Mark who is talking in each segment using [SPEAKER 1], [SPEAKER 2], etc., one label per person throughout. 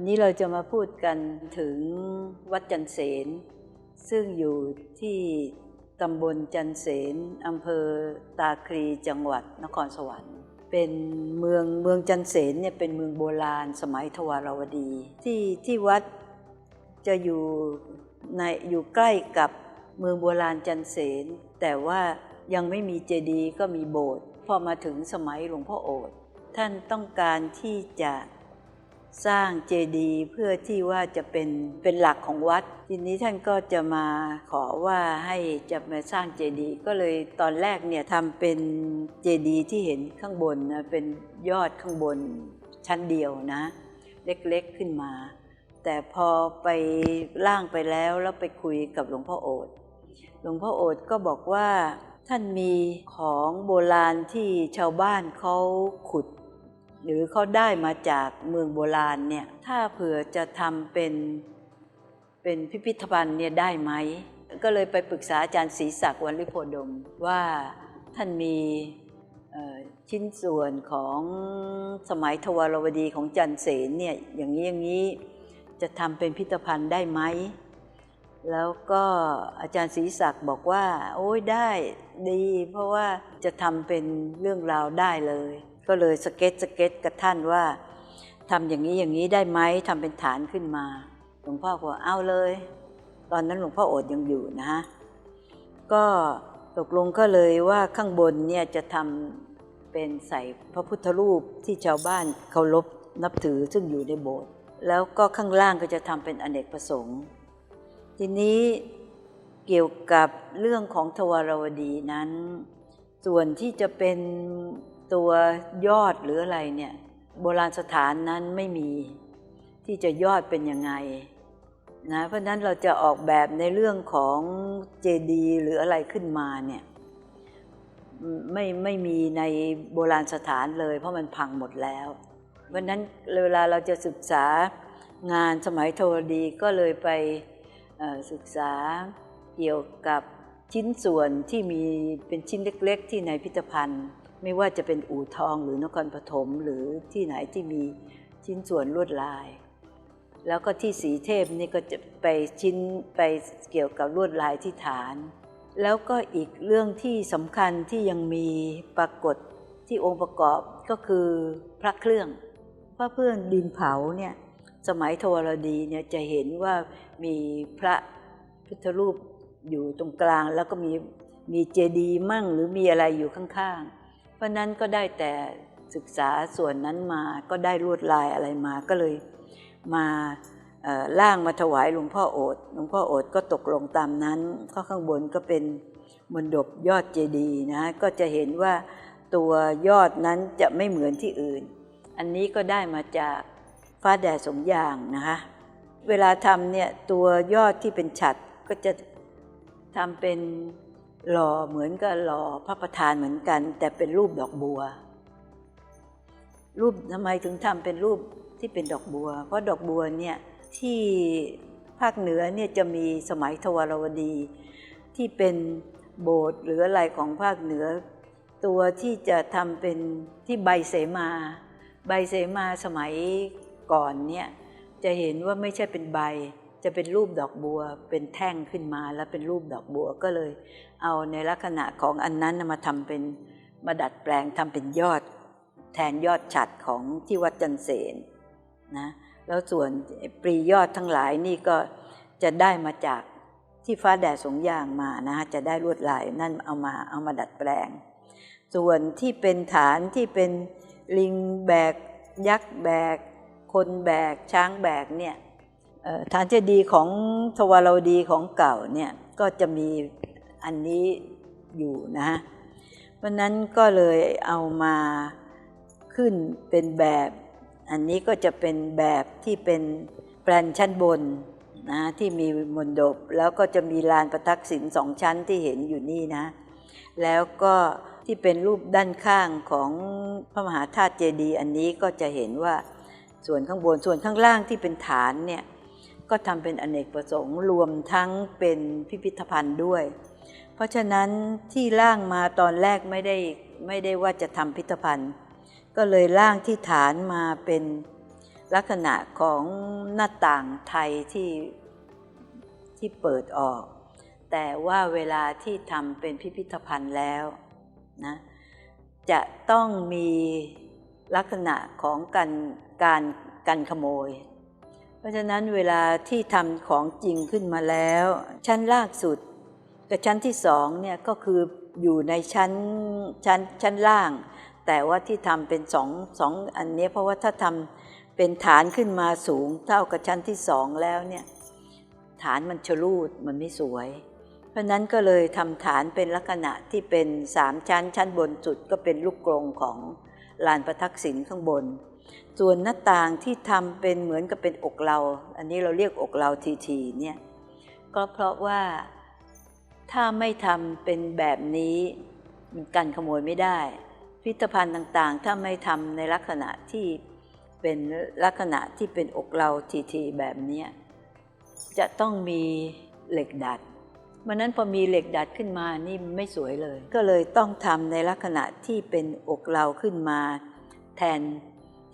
[SPEAKER 1] วันนี้เราจะมาพูดกันถึงวัดจันเสน ซึ่งอยู่ที่ตำบลจันเสนอำเภอตาคลีจังหวัดนครสวรรค์ เป็นเมืองเมืองจันเสนเนี่ยเป็นเมืองโบราณสมัยทวารวดี ที่ที่วัดจะอยู่ในอยู่ใกล้กับเมืองโบราณจันเสน แต่ว่ายังไม่มีเจดีย์ก็มีโบสถ์พอมาถึงสมัยหลวงพ่อโอษท่านต้องการที่จะ สร้างเจดีย์เพื่อที่ว่าจะเป็นเป็นหลักของวัด ทีนี้ท่านก็จะมาขอว่าให้จะมาสร้างเจดีย์ก็เลยตอนแรกเนี่ยทำเป็นเจดีย์ที่เห็นข้างบนนะเป็นยอดข้างบนชั้นเดียวนะ เล็กๆขึ้นมา แต่พอไปล่างไปแล้วแล้วไปคุยกับหลวงพ่อโอษหลวงพ่อโอษก็บอกว่าท่านมีของโบราณที่ชาวบ้านเขาขุด หรือเขาได้มาจากเมืองโบราณเนี่ยถ้าเผื่อจะทำเป็นเป็นพิพิธภัณฑ์เนี่ยได้ไหม ก็เลยไปปรึกษาอาจารย์ศรีศักดิ์วันริโพดมว่าท่านมีชิ้นส่วนของสมัยทวารวดีของจันเสนเนี่ยอย่างนี้อย่างนี้จะทำเป็นพิพิธภัณฑ์ได้ไหม แล้วก็อาจารย์ศรีศักดิ์บอกว่า โอ้ยได้ดี เพราะว่าจะทำเป็นเรื่องราวได้เลย ก็เลยสเก็ตสเก็ตกับท่านว่าทำอย่างนี้อย่างนี้ได้ไหมทำเป็นฐานขึ้นมา หลวงพ่อบอกเอาเลย ตอนนั้นหลวงพ่อโอดยังอยู่นะฮะก็ตกลงก็เลยว่าข้างบนเนี่ยจะทำเป็นใส่พระพุทธรูปที่ชาวบ้านเคารพนับถือซึ่งอยู่ในโบสถ์แล้วก็ข้างล่างก็จะทำเป็นอเนกประสงค์ ทีนี้เกี่ยวกับเรื่องของทวารวดีนั้น ส่วนที่จะเป็น ตัวยอดหรืออะไรเนี่ยโบราณสถานนั้นไม่มีที่จะยอดเป็นยังไงนะเพราะนั้นเราจะออกแบบในเรื่องของเจดีย์หรืออะไรขึ้นมาเนี่ยไม่ไม่มีในโบราณสถานเลย เพราะมันพังหมดแล้ว เพราะนั้นเวลาเราจะศึกษางานสมัยทรดีก็เลยไปศึกษาเกี่ยวกับชิ้นส่วนที่มีเป็นชิ้นเล็ก ๆ ที่ในพิพิธภัณฑ์ ไม่ว่าจะเป็นอู่ทองหรือนครปฐมหรือที่ไหนที่มีชิ้นส่วนลวดลาย แล้วก็ที่สีเทพนี่ก็จะไปชิ้นไปเกี่ยวกับลวดลายที่ฐาน แล้วก็อีกเรื่องที่สำคัญที่ยังมีปรากฏที่องค์ประกอบก็คือพระเครื่องพระเครื่องดินเผาเนี่ยสมัยทวารดีเนี่ยจะเห็นว่ามีพระพุทธรูปอยู่ตรงกลางแล้วก็มีมีเจดีย์มั่งหรือมีอะไรอยู่ข้างๆ เพราะนั้นก็ได้แต่ศึกษาส่วนนั้นมาก็ได้ลวดลายอะไรมาก็เลยมาล่างมาถวายหลวงพ่อโอษฐ์หลวงพ่อโอษฐ์ก็ตกลงตามนั้นก็ข้างบนก็เป็นมนดบยอดเจดีย์นะก็จะเห็นว่าตัวยอดนั้นจะไม่เหมือนที่อื่น อันนี้ก็ได้มาจากฟ้าแดดสมย่างนะคะเวลาทำเนี่ยตัวยอดที่เป็นฉัดก็จะทำเป็น หล่อเหมือนกับหล่อพระประธานเหมือนกัน แต่เป็นรูปดอกบัว รูปทำไมถึงทำเป็นรูปที่เป็นดอกบัว เพราะดอกบัวเนี่ยที่ภาคเหนือเนี่ยจะมีสมัยทวารวดี ที่เป็นโบสถ์หรืออะไรของภาคเหนือ ตัวที่จะทำเป็นที่ใบเสมา ใบเสมาสมัยก่อนเนี่ยจะเห็นว่าไม่ใช่เป็นใบจะเป็นรูปดอกบัว เป็นแท่งขึ้นมาแล้วเป็นรูปดอกบัวก็เลย เอาในลักษณะของอันนั้นมาทำเป็นมาดัดแปลงทำเป็นยอดแทนยอดฉัดของที่วัดจันเสนนะแล้วส่วนปรียอดทั้งหลายนี่ก็จะได้มาจากที่ฟ้าแดดสงยางมานะจะได้ลวดลายนั่นเอามาเอามาดัดแปลง ส่วนที่เป็นฐานที่เป็นลิงแบก ยักษ์แบก คนแบก ช้างแบกเนี่ยฐานเจดีย์ของทวารวดีของเก่าเนี่ยก็จะมี อันนี้อยู่นะฮะเพราะนั้นก็เลยเอามาขึ้นเป็นแบบ อันนี้ก็จะเป็นแบบที่เป็นแปลนชั้นบนนะที่มีมนดบแล้วก็จะมีลานประทักษิณสองชั้นที่เห็นอยู่นี่นะ แล้วก็ที่เป็นรูปด้านข้างของพระมหาธาตุเจดีย์อันนี้ก็จะเห็นว่าส่วนข้างบนส่วนข้างล่างที่เป็นฐานเนี่ยก็ทำเป็นอเนกประสงค์รวมทั้งเป็นพิพิธภัณฑ์ด้วย ราะฉะนั้นที่ร่างมาตอนแรกไม่ได้ไม่ได้ว่าจะทำพิพิธภัณฑ์ ก็เลยร่างที่ฐานมาเป็นลักษณะของหน้าต่างไทยที่ที่เปิดออก แต่ว่าเวลาที่ทำเป็นพิพิธภัณฑ์แล้วนะจะต้องมีลักษณะของการการกันขโมย เพราะฉะนั้นเวลาที่ทำของจริงขึ้นมาแล้ว ชั้นล่างสุด กับชั้นที่สองเนี่ยก็คืออยู่ในชั้นชั้นชั้นล่าง แต่ว่าที่ทำเป็นสองสองอันนี้เพราะว่าถ้าทำเป็นฐานขึ้นมาสูงเท่ากับชั้นที่สองแล้วเนี่ยฐานมันชลูดมันไม่สวย เพราะนั้นก็เลยทำฐานเป็นลักษณะที่เป็นสามชั้น ชั้นบนสุดก็เป็นลูกกรงของลานประทักษิณข้างบน ส่วนหน้าต่างที่ทำเป็นเหมือนกับเป็นอกเรา อันนี้เราเรียกอกเราทีทีเนี่ยก็เพราะว่า ถ้าไม่ทำเป็นแบบนี้มันกันขโมยไม่ได้ พิพิธภัณฑ์ต่างๆ ถ้าไม่ทำในลักษณะที่เป็นลักษณะที่เป็นอกเราทีๆแบบนี้จะต้องมีเหล็กดัดมันนั้นพอมีเหล็กดัดขึ้นมานี่ไม่สวยเลย ก็เลยต้องทำในลักษณะที่เป็นอกเราขึ้นมา แทน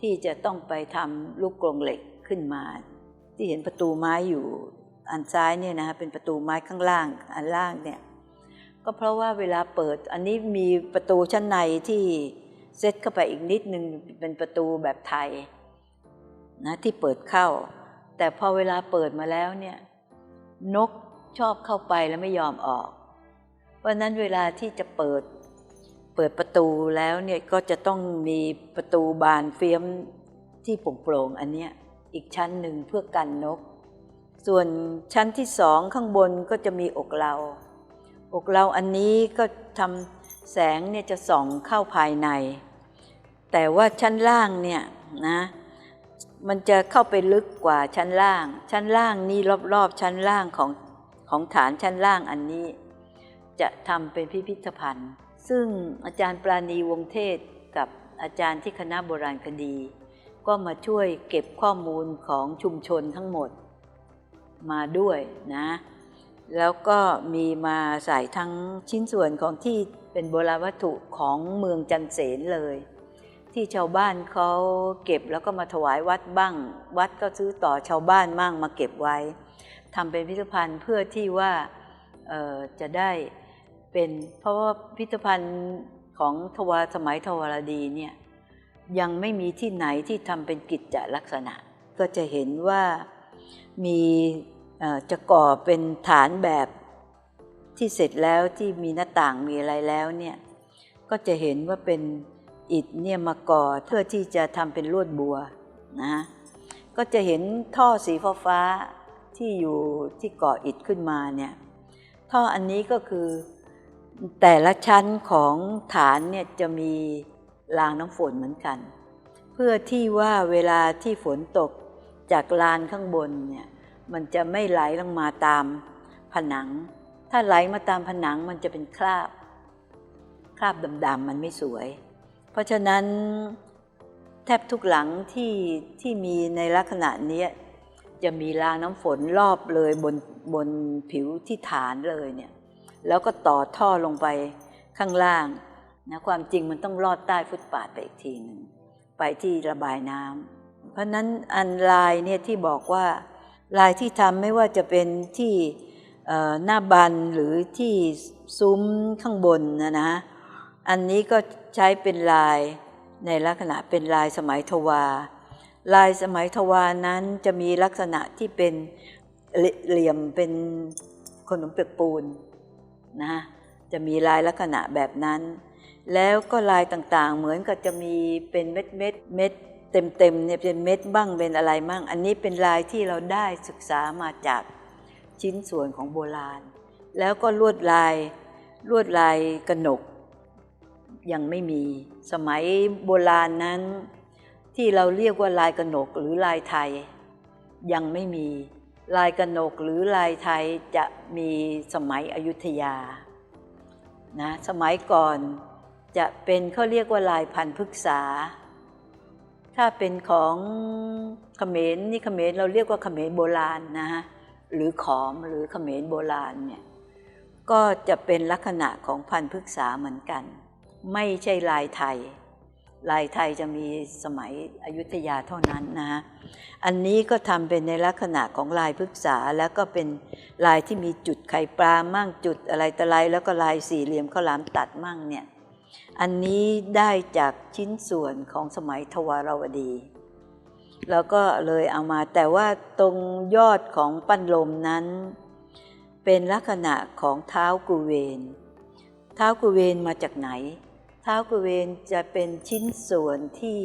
[SPEAKER 1] ที่จะต้องไปทำลูกกรงเหล็กขึ้นมา ที่เห็นประตูไม้อยู่ อันซ้ายเนี่ยนะฮะเป็นประตูไม้ข้างล่างอันล่างเนี่ยก็เพราะว่าเวลาเปิดอันนี้มีประตูชั้นในที่เซตเข้าไปอีกนิดนึงเป็นประตูแบบไทยนะที่เปิดเข้า แต่พอเวลาเปิดมาแล้วเนี่ยนกชอบเข้าไปแล้วไม่ยอมออก เพราะฉะนั้นเวลาที่จะเปิดเปิดประตูแล้วเนี่ยก็จะต้องมีประตูบานเฟี้ยมที่โปร่งๆอันเนี้ยอีกชั้นหนึ่งเพื่อกันนก ส่วนชั้นที่สองข้างบนก็จะมีอกเรา อกเราอันนี้ก็ทำแสงเนี่ยจะส่องเข้าภายใน แต่ว่าชั้นล่างเนี่ยนะมันจะเข้าไปลึกกว่าชั้นล่าง ชั้นล่างนี่รอบๆชั้นล่างของของฐานชั้นล่างอันนี้ จะทำเป็นพิพิธภัณฑ์ ซึ่งอาจารย์ปราณีวงเทศกับอาจารย์ที่คณะโบราณคดี ก็มาช่วยเก็บข้อมูลของชุมชนทั้งหมด มาด้วยนะ แล้วก็มีมาใส่ทั้งชิ้นส่วนของที่เป็นโบราณวัตถุของเมืองจันเสนเลย ที่ชาวบ้านเขาเก็บแล้วก็มาถวายวัดบ้าง วัดก็ซื้อต่อชาวบ้านมั่งมาเก็บไว้ทำเป็นพิพิธภัณฑ์เพื่อที่ว่าจะได้เป็นเพราะว่าพิพิธภัณฑ์ของทวารสมัยทวารดีเนี่ยยังไม่มีที่ไหนที่ทำเป็นกิจจลักษณะ ก็จะเห็นว่า มีจะก่อเป็นฐานแบบที่เสร็จแล้วที่มีหน้าต่างมีอะไรแล้วเนี่ยก็จะเห็นว่าเป็นอิฐเนี่ยมาก่อเพื่อที่จะทำเป็นลวดบัวนะก็จะเห็นท่อสีฟ้าฟ้าที่อยู่ที่ก่ออิฐขึ้นมาเนี่ยท่ออันนี้ก็คือแต่ละชั้นของฐานเนี่ยจะมีรางน้ำฝนเหมือนกัน เพื่อที่ว่าเวลาที่ฝนตก จากลานข้างบนเนี่ยมันจะไม่ไหลลงมาตามผนัง ถ้าไหลมาตามผนังมันจะเป็นคราบ คราบดำๆมันไม่สวย เพราะฉะนั้นแทบทุกหลังที่ที่มีในลักษณะนี้จะมีรางน้ำฝนรอบเลยบนบนผิวที่ฐานเลยเนี่ยแล้วก็ต่อท่อลงไปข้างล่างนะความจริงมันต้องลอดใต้ฟุตปาดไปอีกทีหนึ่งไปที่ระบายน้ำ เพราะนั้นอันลายเนี่ยที่บอกว่าลายที่ทำไม่ว่าจะเป็นที่หน้าบันหรือที่ซุ้มข้างบนนะนะอันนี้ก็ใช้เป็นลายในลักษณะเป็นลายสมัยทวา ลายสมัยทวานั้นจะมีลักษณะที่เป็นเหลี่ยมเป็นขนมเปียกปูนนะจะมีลายลักษณะแบบนั้น แล้วก็ลายต่างๆเหมือนกับจะมีเป็นเม็ดเม็ดเม็ด เต็มๆเนี่ยเป็นเม็ดบ้างเป็นอะไรบ้างอันนี้เป็นลายที่เราได้ศึกษามาจากชิ้นส่วนของโบราณ แล้วก็ลวดลายลวดลายกระหนก ยังไม่มีสมัยโบราณนั้น ที่เราเรียกว่าลายกระหนกหรือลายไทย ยังไม่มีลายกระหนกหรือลายไทยจะมีสมัยอยุธยานะสมัยก่อนจะเป็นเขาเรียกว่าลายพันธุ์พฤกษา ถ้าเป็นของเขมรนี่เขมรเราเรียกว่าเขมรโบราณนะฮะหรือขอมหรือเขมรโบราณเนี่ยก็จะเป็นลักษณะของพันธุ์พฤกษาเหมือนกัน ไม่ใช่ลายไทย ลายไทยจะมีสมัยอยุธยาเท่านั้นนะฮะอันนี้ก็ทำเป็นในลักษณะของลายพฤกษาแล้วก็เป็นลายที่มีจุดไข่ปลามั่งจุดอะไรตะไรแล้วก็ลายสี่เหลี่ยมข้าวหลามตัดมั่งเนี่ย อันนี้ได้จากชิ้นส่วนของสมัยทวารวดี แล้วก็เลยเอามาแต่ว่าตรงยอดของปั้นลมนั้น เป็นลักษณะของเท้ากุเวน เท้ากุเวนมาจากไหน เท้ากุเวนจะเป็นชิ้นส่วนที่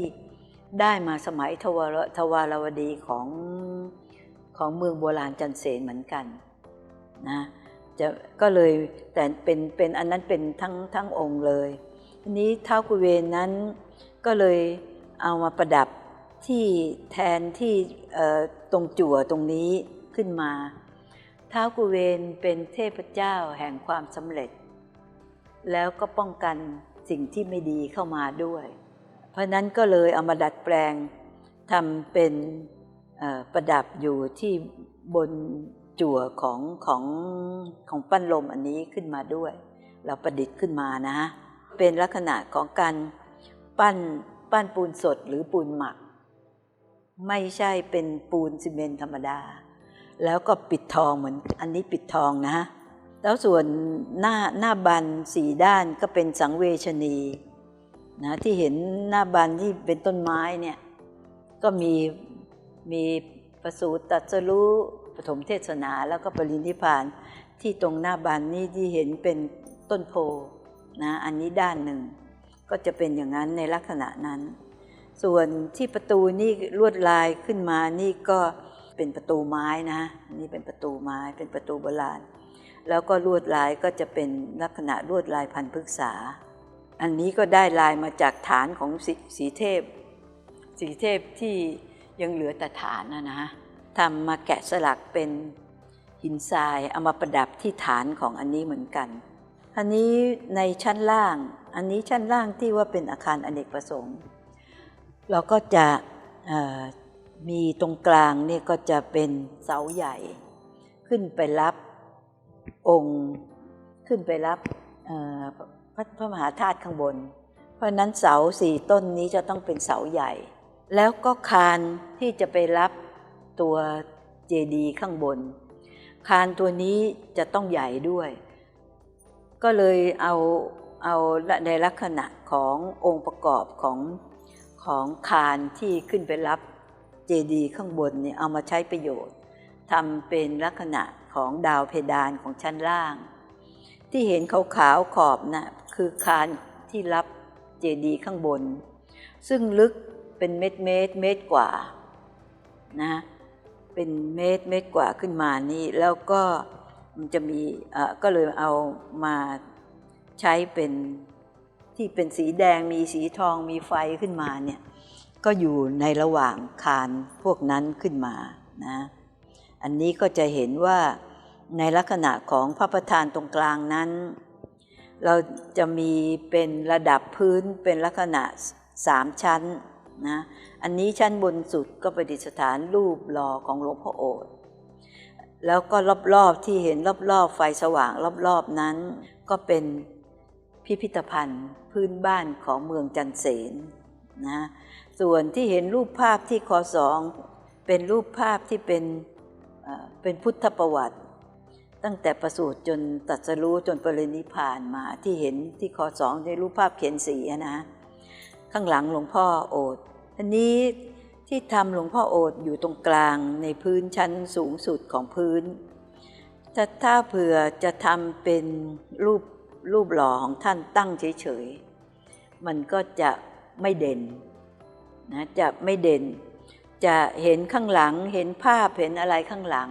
[SPEAKER 1] ได้มาสมัยทวารทวารวดีของของเมืองโบราณจันเสนเหมือนกันนะจะก็เลยแต่เป็นเป็นอันนั้นเป็นทั้งทั้งองค์เลย ทีนี้เท้ากุเวนนั้นก็เลยเอามาประดับที่แทนที่ตรงจั่วตรงนี้ขึ้นมาท้าวกุเวนเป็นเทพเจ้าแห่งความสำเร็จ แล้วก็ป้องกันสิ่งที่ไม่ดีเข้ามาด้วย เพราะนั้นก็เลยเอามาดัดแปลงทำเป็นประดับอยู่ที่บนจั่วของของของปั้นลมอันนี้ขึ้นมาด้วย เราประดิษฐ์ขึ้นมานะฮะ เป็นลักษณะของการปั้นปั้นปูนสดหรือปูนหมัก ไม่ใช่เป็นปูนซีเมนต์ธรรมดา แล้วก็ปิดทองเหมือนอันนี้ปิดทองนะฮะแล้วส่วนหน้าหน้าบันสี่ด้านก็เป็นสังเวชนีนะที่เห็นหน้าบันที่เป็นต้นไม้เนี่ยก็มีมีประสูติตรัสรู้ปฐมเทศนาแล้วก็ปรินิพพานที่ตรงหน้าบันนี่ที่เห็นเป็นต้นโพ นะอันนี้ด้านหนึ่ง ก็จะเป็นอย่างนั้นในลักษณะนั้น ส่วนที่ประตูนี่ลวดลายขึ้นมานี่ก็เป็นประตูไม้นะนนี่เป็นประตูไม้เป็นประตูโบราณ แล้วก็ลวดลายก็จะเป็นลักษณะลวดลายพันธุ์พฤกษา อันนี้ก็ได้ลายมาจากฐานของสสีเทพ สีเทพที่ยังเหลือแต่ฐานนะนะทำมาแกะสลักเป็นหินทรายเอามาประดับที่ฐานของอันนี้เหมือนกัน อันนี้ในชั้นล่าง อันนี้ชั้นล่างที่ว่าเป็นอาคารอเนกประสงค์ เราก็จะมีตรงกลางเนี่ยก็จะเป็นเสาใหญ่ ขึ้นไปรับองค์ขึ้นไปรับพระพระมหาธาตุข้างบน เพราะนั้นเสาสี่ต้นนี้จะต้องเป็นเสาใหญ่ แล้วก็คานที่จะไปรับตัวเจดีย์ข้างบน คานตัวนี้จะต้องใหญ่ด้วย ก็เลยเอาเอาในลักษณะขององค์ประกอบของของคานที่ขึ้นไปรับเจดีย์ข้างบนเนี่ยเอามาใช้ประโยชน์ทำเป็นลักษณะของดาวเพดานของชั้นล่าง ที่เห็นขาวๆขอบนะ่ะคือคานที่รับเจดีย์ข้างบน ซึ่งลึกเป็นเมตรเมตรเมตรกว่านะเป็นเมตรเมตรกว่าขึ้นมานี่แล้วก็ มันจะมีอ่อก็เลยเอามาใช้เป็นที่เป็นสีแดงมีสีทองมีไฟขึ้นมาเนี่ยก็อยู่ในระหว่างคานพวกนั้นขึ้นมานะอันนี้ก็จะเห็นว่าในลักษณะของพระประธานตรงกลางนั้น เราจะมีเป็นระดับพื้นเป็นลักษณะสามชั้นนะอันนี้ชั้นบนสุดก็ประดิษฐานรูปหล่อของหลวงพ่อโอษฐ แล้วก็รอบๆที่เห็นรอบๆ ไฟสว่างรอบๆนั้น ก็เป็นพิพิธภัณฑ์พื้นบ้านของเมืองจันเสนนะส่วนที่เห็นรูปภาพที่คอสองเป็นรูปภาพที่เป็นเป็นพุทธประวัติ ตั้งแต่ประสูติจนตรัสรู้จนปรินิพานมาที่เห็นที่คอสองในรูปภาพเขียนสีนะข้างหลังหลวงพ่อโอษฐ์อันนี้ ที่ทำหลวงพ่อโอษฐ์อยู่ตรงกลางในพื้นชั้นสูงสุดของพื้น ถ้าถ้าเผื่อจะทำเป็นรูปรูปหล่อของท่านตั้งเฉยๆ มันก็จะไม่เด่นนะจะไม่เด่น จะเห็นข้างหลังเห็นภาพเห็นอะไรข้างหลัง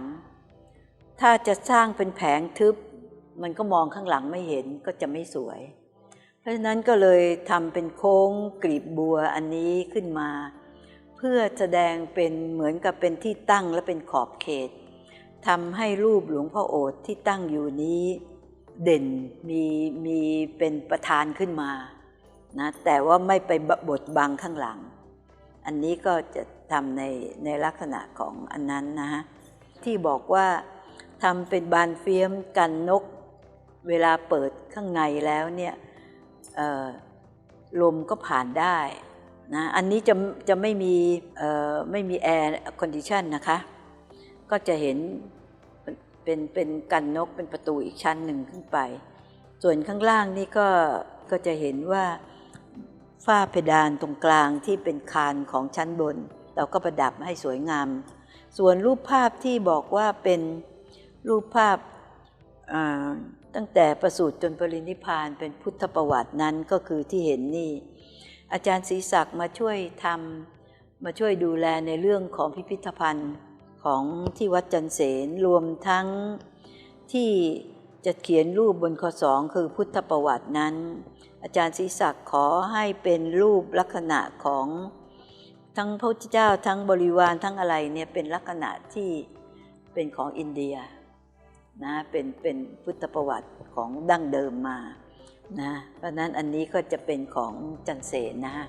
[SPEAKER 1] ถ้าจะสร้างเป็นแผงทึบ มันก็มองข้างหลังไม่เห็นก็จะไม่สวย เพราะฉะนั้นก็เลยทำเป็นโค้งกลีบบัวอันนี้ขึ้นมา พื่อแสดงเป็นเหมือนกับเป็นที่ตั้งและเป็นขอบเขตทำให้รูปหลวงพ่อโอษที่ตั้งอยู่นี้ เด่นมีมีเป็นประธานขึ้นมานะแต่ว่าไม่ไปบดบังข้างหลัง อันนี้ก็จะทำในในลักษณะของอันนั้นนะฮะที่บอกว่าทำเป็นบานเฟียมกันนก เวลาเปิดข้างในแล้วเนี่ยลมก็ผ่านได้ นะอันนี้จะจะไม่มีไม่มีแอร์คอนดิชันนะคะ ก็จะเห็นเป็นเป็นกันนกเป็นประตูอีกชั้นหนึ่งขึ้นไป ส่วนข้างล่างนี่ก็ก็จะเห็นว่าฝ้าเพดานตรงกลางที่เป็นคานของชั้นบน เราก็ประดับให้สวยงาม ส่วนรูปภาพที่บอกว่าเป็นรูปภาพตั้งแต่ประสูติจนปรินิพานเป็นพุทธประวัตินั้นก็คือที่เห็นนี่ อาจารย์ศรีศักดิ์มาช่วยทำมาช่วยดูแลในเรื่องของพิพิธภัณฑ์ของที่วัดจันเสนรวมทั้งที่จะเขียนรูปบนข้อสองคือพุทธประวัตินั้น อาจารย์ศรีศักดิ์ขอให้เป็นรูปลักษณะของทั้งพระพุทธเจ้าทั้งบริวารทั้งอะไรเนี่ยเป็นลักษณะที่เป็นของอินเดียนะเป็นเป็นพุทธประวัติของดั้งเดิมมา นะเพราะนั้นอันนี้ก็จะเป็นของจันเสนนะฮะ